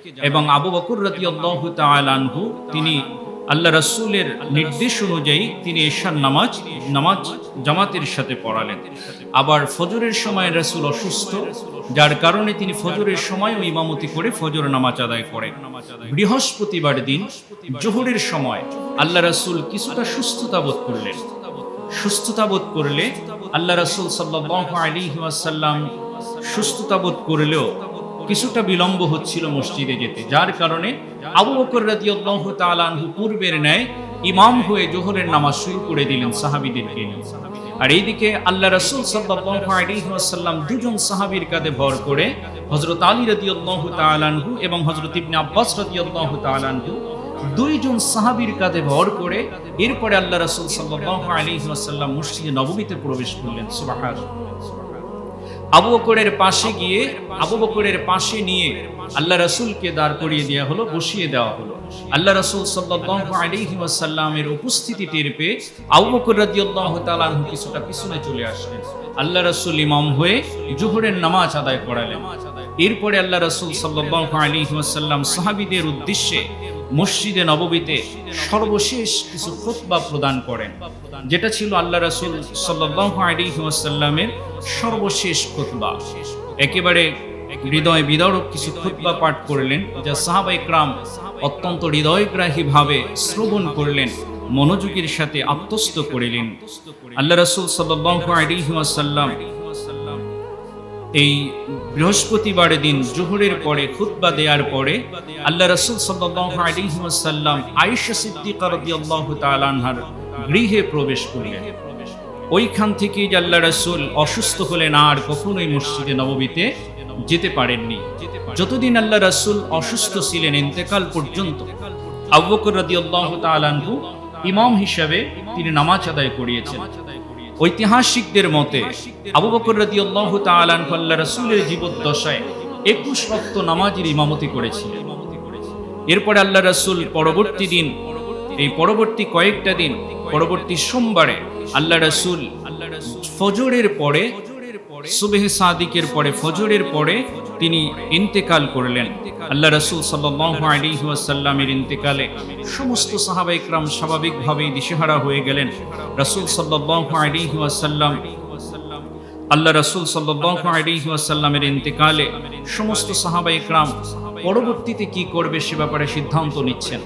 এবং আবু বকর রাদিয়াল্লাহু তাআলা আনহু, তিনি আল্লাহ রাসূলের নির্দেশ অনুযায়ী তিনি ঈশার নামাজ নামাজ জামাতের সাথে পড়ালেন। আবার ফজরের সময় রাসূল অসুস্থ, যার কারণে তিনি ফজরের সময়ও ইমামতি করে ফজর নামাজ আদায় করেন। বৃহস্পতিবার দিন জোহরের সময় আল্লাহ রাসূল কিছুটা সুস্থতা বোধ করলেন। সুস্থতা বোধ করলে আল্লাহ রাসূল সাল্লাল্লাহু আলাইহি ওয়াসাল্লাম সুস্থতা বোধ করলেও কিছুটা বিলম্ব হচ্ছিল মসজিদে যেতে, যার কারণে আবু বকর রাদিয়াল্লাহু তাআলা আনহু পূর্বের ন্যায় ইমাম হয়ে জোহরের নামাজ শুরু করে দিলেন সাহাবীদেরকে। আর এইদিকে আল্লাহ রাসূল ওয়াসাল্লাম দুজন সাহাবীর কাঁধে ভর করে হযরত আলী রাদিয়াল্লাহু তাআলা আনহু এবং হজরত ইবনে আব্বাস রাদিয়াল্লাহু তাআলা আনহু দুইজন সাহাবীর কাঁধে ভর করে এরপরে আল্লাহ রসুল সাল্লাল্লাহু আলাইহি ওয়াসাল্লাম মসজিদে নববীতে প্রবেশ করলেন। সুবহানাল্লাহ। আবু বকরের পাশে গিয়ে আবু বকরের পাশে নিয়ে আল্লাহ রাসূলকে দাঁড় করিয়ে দেওয়া হলো, বসিয়ে দেওয়া হলো। আল্লাহ রাসূল আলাইহি ওয়াসাল্লামের উপস্থিতি টের পেয়ে আবু বকর রাদিয়াল্লাহু তাআলা আনহু কিছুটা পিছনে চলে আসলেন। আল্লাহ রসুল ইমাম হয়ে জুহরের নামাজ আদায় করালেন। এরপরে আল্লাহ রসুল সাল্লাল্লাহু আলাইহি ওয়াসাল্লাম সাহাবীদের উদ্দেশ্যে মসজিদে নববীতে সর্বশেষ কিছু খুতবা প্রদান করেন, যেটা ছিল আল্লাহ রাসূল সাল্লাল্লাহু আলাইহি সর্বশেষ খুতবা। একেবারে হৃদয় বিদারক কিছু খুতবা পাঠ করলেন, যা সাহাবা ইকরাম অত্যন্ত হৃদয়গ্রাহী ভাবে শ্রবণ করলেন, মনোযোগের সাথে আত্মস্থ করিলেন। আল্লাহ রাসূল সাল্লাল্লাহু আলাইহি ওয়াসাল্লাম এই বৃহস্পতিবার দিন জোহরের পরে, খুতবা দেওয়ার পরে আল্লাহ রাসূল ওয়াসাল্লাম আয়েশা সিদ্দিকা রাদিয়াল্লাহু তাআলা গৃহে প্রবেশ করলেন। ওইখান থেকে যে আল্লাহ রাসূল অসুস্থ হলেন আর কখনোই মসজিদে নববীতে যেতে পারেননি। যতদিন আল্লাহ রসুল অসুস্থ ছিলেন ইন্তেকাল পর্যন্ত, আবু বকর রাদিয়াল্লাহু তাআলা ইমাম হিসাবে তিনি নামাজ আদায় করিয়েছেন। ঐতিহাসিকদের মতে আবু বকর রাজি আল্লাহ তাল্লা রসুলের জীবদ্দশায় একুশ রক্ত নামাজের ইমামতি করেছিলেন। এরপরে আল্লাহ রসুল পরবর্তী দিন এই পরবর্তী কয়েকটা দিন পরবর্তী সোমবারে আল্লাহ রাসূল ফজরের পরে সুবেহ সাদিকের পরে ফজরের পরে তিনি ইন্তেকাল করলেন। আল্লাহ রসুল সাল্লাসাল্লামের ইন্তেকালে সমস্ত সাহাবা ইকরাম স্বাভাবিকভাবেই দিশেহারা হয়ে গেলেন। রসুল সাল্লাসাল্লাম আল্লাহ রসুল সাল্লাসাল্লামের ইন্তেকালে সমস্ত সাহাবা ইকরাম পরবর্তীতে কি করবে সে ব্যাপারে সিদ্ধান্ত নিচ্ছেন।